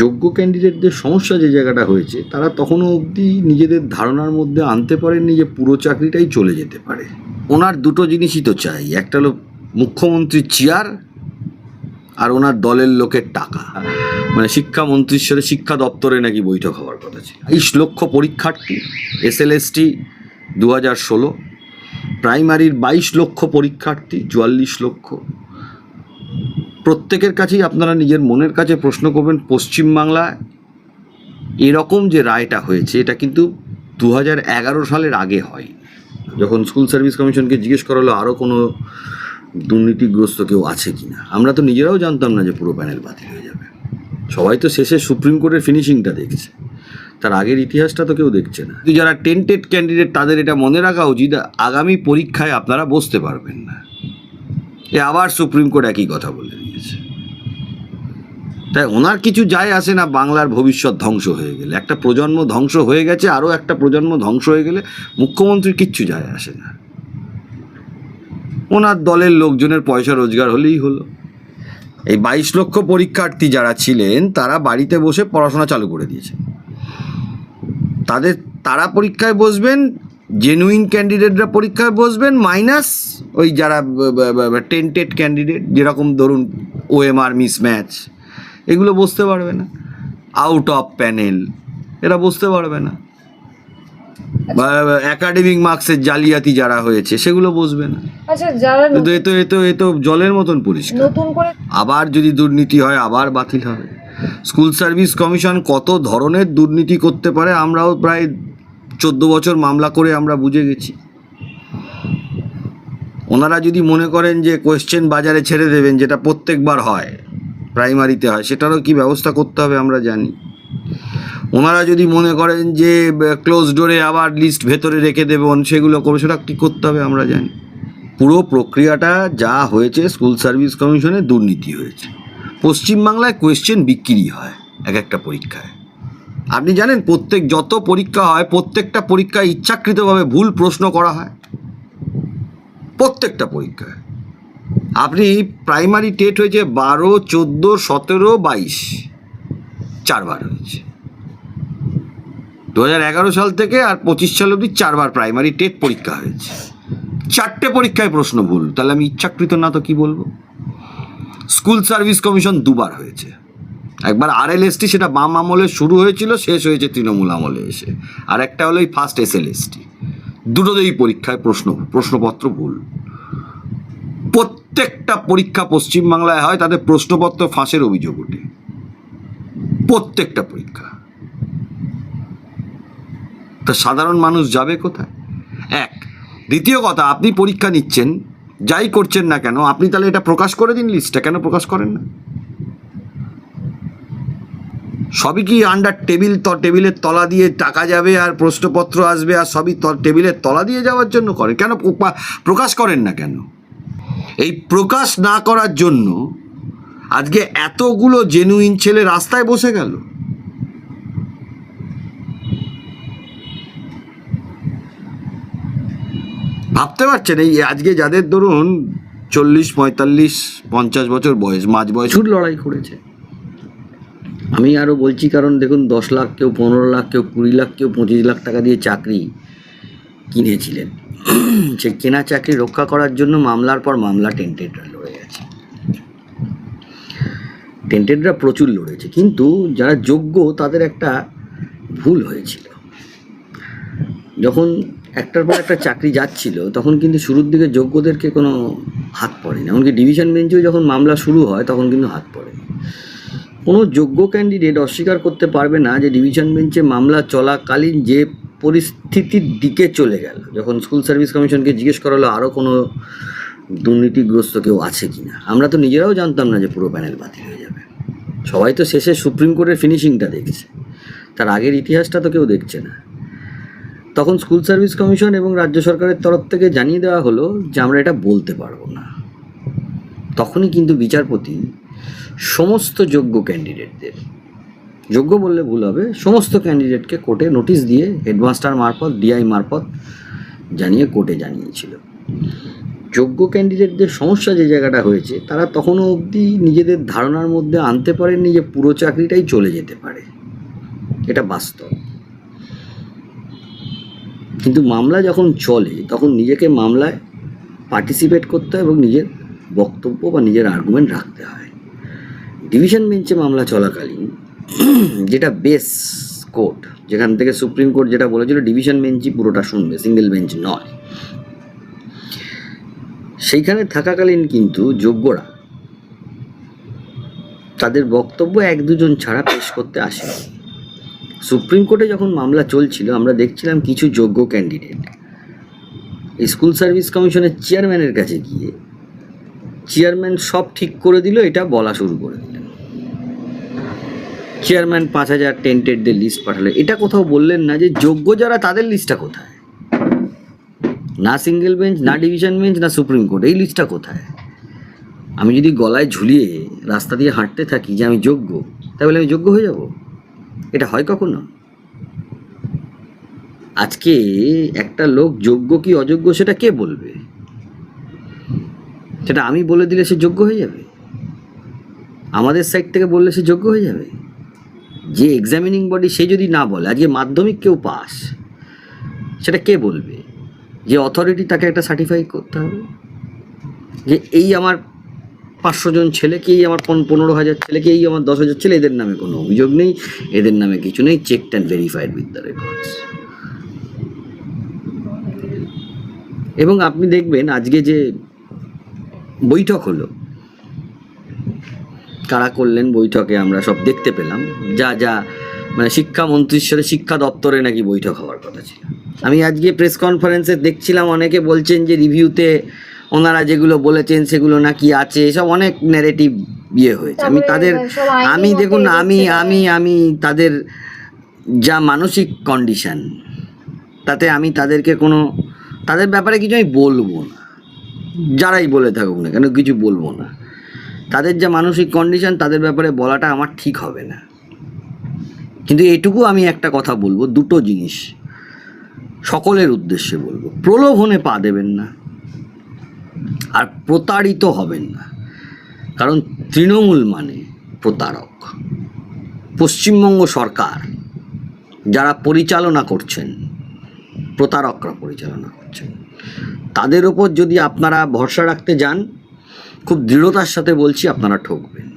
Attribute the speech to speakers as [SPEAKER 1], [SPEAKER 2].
[SPEAKER 1] যোগ্য ক্যান্ডিডেটদের সমস্যা যে জায়গাটা হয়েছে, তারা তখনও অবধি নিজেদের ধারণার মধ্যে আনতে পারেননি যে পুরো চাকরিটাই চলে যেতে পারে। ওনার দুটো জিনিসই তো চাই, একটা হলো মুখ্যমন্ত্রীর চেয়ার আর ওনার দলের লোকের টাকা। মানে শিক্ষামন্ত্রীর সাথে শিক্ষা দপ্তরে নাকি বৈঠক হওয়ার কথা ছিল। বাইশ লক্ষ পরীক্ষার্থী এস এল এস টি দু হাজার ষোলো, প্রাইমারির বাইশ লক্ষ পরীক্ষার্থী, চুয়াল্লিশ লক্ষ। প্রত্যেকের কাছেই আপনারা নিজের মনের কাছে প্রশ্ন করবেন পশ্চিমবাংলায় এরকম যে রায়টা হয়েছে, এটা কিন্তু দু হাজার এগারো সালের আগে হয়। যখন স্কুল সার্ভিস কমিশনকে জিজ্ঞেস করা হলো আরও কোনো দুর্নীতিগ্রস্ত কেউ আছে কি না আমরা তো নিজেরাও জানতাম না যে পুরো প্যানেল বাতিল হয়ে যাবে। সবাই তো শেষে সুপ্রিম কোর্টের ফিনিশিংটা দেখছে। তার আগের ইতিহাসটা তো কেউ দেখছে না। যারা টেন্টেড ক্যান্ডিডেট, তাদের এটা মনে রাখা উচিত, আগামী পরীক্ষায় আপনারা বসতে পারবেন না। এ আবার সুপ্রিম কোর্ট একই কথা বলে দিয়েছে তাই ওনার কিছু যায় আসে না, বাংলার ভবিষ্যৎ ধ্বংস হয়ে গেলে। একটা প্রজন্ম ধ্বংস হয়ে গেছে, আরও একটা প্রজন্ম ধ্বংস হয়ে গেলে মুখ্যমন্ত্রীর কিচ্ছু যায় আসে না। ওনার দলের লোকজনের পয়সা রোজগার হলেই হলো। এই বাইশ লক্ষ পরীক্ষার্থী যারা ছিলেন, তারা বাড়িতে বসে পড়াশোনা চালু করে দিয়েছে। তাদের, তারা পরীক্ষায় বসবেন জেনুইন ক্যান্ডিডেটরা পরীক্ষায় বসবেন মাইনাস ওই যারা টেন্টেড ক্যান্ডিডেট যেরকম ধরুন ওএমআর মিসম্যাচ এগুলো বসতে পারবে না। আউট অফ প্যানেল এরা বসতে পারবে না। একাডেমিক মার্কসের জালিয়াতি যারা হয়েছে সেগুলো বসবে না।
[SPEAKER 2] আচ্ছা
[SPEAKER 1] কিন্তু এ তো এ তো এ তো জলের মতন পরিষ্কার। আবার যদি দুর্নীতি হয় আবার বাতিল হবে। স্কুল সার্ভিস কমিশন কত ধরনের দুর্নীতি করতে পারে আমরাও প্রায় চোদ্দ বছর মামলা করে আমরা বুঝে গেছি। ওনারা যদি মনে করেন যে কোয়েশ্চেন বাজারে ছেড়ে দেবেন যেটা প্রত্যেকবার হয় প্রাইমারিতে হয়, সেটারও কি ব্যবস্থা করতে হবে আমরা জানি। ওনারা যদি মনে করেন যে ক্লোজ ডোরে আবার লিস্ট ভেতরে রেখে দেবেন, সেগুলো করে সেটা কী করতে হবে আমরা জানি। পুরো প্রক্রিয়াটা যা হয়েছে স্কুল সার্ভিস কমিশনে দুর্নীতি হয়েছে। পশ্চিমবাংলায় কোয়েশ্চেন বিক্রি হয় এক একটা পরীক্ষায়। আপনি জানেন, প্রত্যেক, যত পরীক্ষা হয়, প্রত্যেকটা পরীক্ষায় ইচ্ছাকৃতভাবে ভুল প্রশ্ন করা হয়। প্রত্যেকটা পরীক্ষায়। আপনি প্রাইমারি টেট হয়েছে বারো, চোদ্দ, সতেরো, বাইশ। চারবার হয়েছে। দু হাজার এগারো সাল থেকে আর পঁচিশ সাল অবধি চারবার প্রাইমারি টেট পরীক্ষা হয়েছে। চারটে পরীক্ষায় প্রশ্ন ভুল। তাহলে আমি ইচ্ছাকৃত না তো কি বলব? স্কুল সার্ভিস কমিশন দুবার হয়েছে। একবার আর এসটি সেটা বাম আমলে শুরু হয়েছিল, শেষ হয়েছে তৃণমূল আমলে এসে। আর একটা হলো এই ফার্স্ট এস এল এসটি দুটোতেই পরীক্ষায় প্রশ্ন, প্রশ্নপত্র ভুল। প্রত্যেকটা পরীক্ষা পশ্চিমবাংলায় হয়, তাদের প্রশ্নপত্র ফাঁসের অভিযোগ ওঠে। প্রত্যেকটা পরীক্ষা। তা সাধারণ মানুষ যাবে কোথায়? এক, দ্বিতীয় কথা, আপনি পরীক্ষা নিচ্ছেন, যাই করছেন না কেন, আপনি তাহলে এটা প্রকাশ করে দিন লিস্টটা, কেন প্রকাশ করেন না? সবই কি আন্ডার টেবিল ত টেবিলের তলা দিয়ে টাকা যাবে আর প্রশ্নপত্র আসবে, আর সবই টেবিলের তলা দিয়ে যাওয়ার জন্য করে? কেন প্রকা- প্রকাশ করেন না কেন? এই প্রকাশ না করার জন্য আজকে এতগুলো জেনুইন ছেলে রাস্তায় বসে গেল। ভাবতে পারছেন এই আজকে যাদের ধরুন চল্লিশ, পঁয়তাল্লিশ, পঞ্চাশ বছর বয়স, মাঝ বয়স। লড়াই করেছে। আমি আরও বলছি, কারণ দেখুন, দশ লাখ কেউ, পনেরো লাখ কেউ, কুড়ি লাখ কেউ, পঁচিশ লাখ টাকা দিয়ে চাকরি। কিনেছিলেন। সে কেনা চাকরি রক্ষা করার জন্য মামলার পর মামলা টেন্টেডরা লড়ে গেছে। টেন্টেডরা প্রচুর লড়েছে, কিন্তু যারা যোগ্য তাদের একটা ভুল হয়েছিল। যখন একটার পর একটা চাকরি যাচ্ছিল, তখন কিন্তু শুরুর দিকে যোগ্যদেরকে কোনো হাত পড়েনি। এমনকি ডিভিশন বেঞ্চেও যখন মামলা শুরু হয়, তখন কিন্তু হাত পড়েনি। কোনো যোগ্য ক্যান্ডিডেট অস্বীকার করতে পারবে না যে ডিভিশন বেঞ্চে মামলা চলাকালীন যে পরিস্থিতির দিকে চলে গেল। যখন স্কুল সার্ভিস কমিশনকে জিজ্ঞেস করা হলো আরও কোনো দুর্নীতিগ্রস্ত কেউ আছে কি না আমরা তো নিজেরাও জানতাম না যে পুরো প্যানেল বাতিল হয়ে যাবে। সবাই তো শেষে সুপ্রিম কোর্টের ফিনিশিংটা দেখছে। তার আগের ইতিহাসটা তো কেউ দেখছে না। তখন স্কুল সার্ভিস কমিশন এবং রাজ্য সরকারের তরফ থেকে জানিয়ে দেওয়া হলো যে আমরা এটা বলতে পারব না। তখনই কিন্তু বিচারপতি সমস্ত যোগ্য ক্যান্ডিডেটদের যোগ্য বললে ভুল হবে। সমস্ত ক্যান্ডিডেটকে কোর্টে নোটিশ দিয়ে হেডমাস্টার মারফত ডিআই মারফত জানিয়ে কোর্টে জানিয়েছিল। যোগ্য ক্যান্ডিডেটদের সমস্যা যে জায়গাটা হয়েছে, তারা তখনও অবধি নিজেদের ধারণার মধ্যে আনতে পারেননি যে পুরো চাকরিটাই চলে যেতে পারে। এটা বাস্তব। কিন্তু মামলা যখন চলে, তখন নিজেকে মামলায় পার্টিসিপেট করতে হয় এবং নিজের বক্তব্য বা নিজের আর্গুমেন্ট রাখতে হয়। ডিভিশন বেঞ্চে মামলা চলাকালীন যেটা বেস কোর্ট যেখান থেকে সুপ্রিম কোর্ট যেটা বলেছিল ডিভিশন বেঞ্চই পুরোটা শুনবে সিঙ্গেল বেঞ্চ নয়। সেইখানে থাকাকালীন কিন্তু যোগ্যরা তাদের বক্তব্য এক দুজন ছাড়া পেশ করতে আসে সুপ্রিম কোর্টে যখন মামলা চলছিল, আমরা দেখছিলাম কিছু যোগ্য ক্যান্ডিডেট স্কুল সার্ভিস কমিশনের চেয়ারম্যানের কাছে গিয়ে চেয়ারম্যান সব ঠিক করে দিল, এটা বলা শুরু করে দিলেন। চেয়ারম্যান পাঁচ হাজার টেন্টেডদের লিস্ট পাঠালো। এটা কোথাও বললেন না যে যোগ্য যারা তাদের লিস্টটা কোথায়? না সিঙ্গেল বেঞ্চ না ডিভিশন বেঞ্চ না সুপ্রিম কোর্ট, এই লিস্টটা কোথায়? আমি যদি গলায় ঝুলিয়ে রাস্তা দিয়ে হাঁটতে থাকি যে আমি যোগ্য, তাহলে আমি যোগ্য হয়ে যাব? এটা হয় কখনো? আজকে একটা লোক যোগ্য কি অযোগ্য সেটা কে বলবে? সেটা আমি বলে দিলে সে যোগ্য হয়ে যাবে? আমাদের সাইড থেকে বললে সে যোগ্য হয়ে যাবে? যে এক্সামিনিং বডি সে যদি না বলে, আজকে মাধ্যমিক কেউ পাস, সেটা কে বলবে? যে অথরিটি তাকে একটা সার্টিফাই করতে হবে? যে এই আমার পাঁচশো জন ছেলেকে এই আমার পন- পনেরো হাজার ছেলেকে এই আমার দশ হাজার ছেলে, এদের নামে কোনো অভিযোগ নেই, এদের নামে কিছু নেই check and verified with the records এবং আপনি দেখবেন আজকে যে বৈঠক হলো কারা করলেন বৈঠকে আমরা সব দেখতে পেলাম। যা যা মানে শিক্ষামন্ত্রীর সাথে শিক্ষা দপ্তরে নাকি বৈঠক হওয়ার কথা ছিল। আমি আজকে প্রেস কনফারেন্সে দেখছিলাম অনেকে বলছেন যে রিভিউতে ওনারা যেগুলো বলেছেন সেগুলো নাকি আছে এসব অনেক ন্যারেটিভ ইয়ে হয়েছে। আমি তাদের আমি দেখুন আমি আমি আমি তাদের যা মানসিক কন্ডিশন তাতে আমি তাদেরকে কোনো তাদের ব্যাপারে কিছু আমি বলব না। যারাই বলে থাকুক না কেন কিছু বলব না। তাদের যা মানসিক কন্ডিশন তাদের ব্যাপারে বলাটা আমার ঠিক হবে না। কিন্তু এটুকু আমি একটা কথা বলব, দুটো জিনিস। সকলের উদ্দেশ্যে বলব, প্রলোভনে পা দেবেন না, আর প্রতারিত হবেন না। কারণ তৃণমূল মানে প্রতারক। পশ্চিমবঙ্গ সরকার যারা পরিচালনা করছেন, প্রতারকরা পরিচালনা করছেন, তাদের ওপর যদি আপনারা ভরসা রাখতে যান খুব দৃঢ়তার সাথে বলছি আপনারা ঠকবেন।